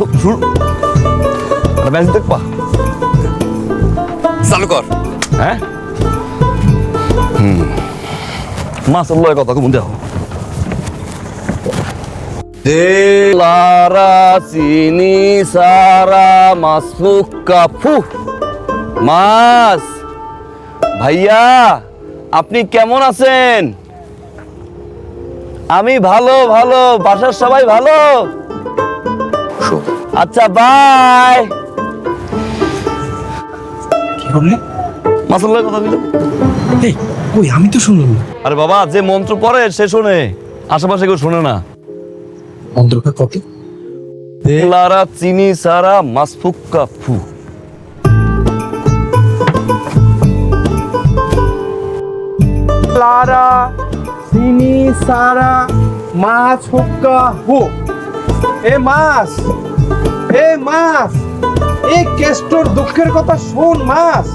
থু- শুরু ম্যাচ দেখবা চালু কর। হ্যাঁ? হুম। মাছ লয় কথা কম দেখো। লারা চিনি সারা মাছ ফুকা ফু। মাছ। ভাইয়া আপনি কেমন আছেন? আমি ভালো ভালো। বাসার সবাই ভালো? আচ্ছা বাই কি করলি? মাছের কথা দিলাম এই ওই আমি তো শুনলাম না। আরে বাবা যে মন্ত্র পড়ে সে শোনে। আশেপাশে কেউ শোনে না। মন্ত্রটা কত লারা চিনি সারা মাছ ফুক্কা ফু। লারা চিনি সারা মাছ হুক্কা হু এ মাছ! এ মাছ এই কেষ্টর দুঃখের কথা শোন মাছ।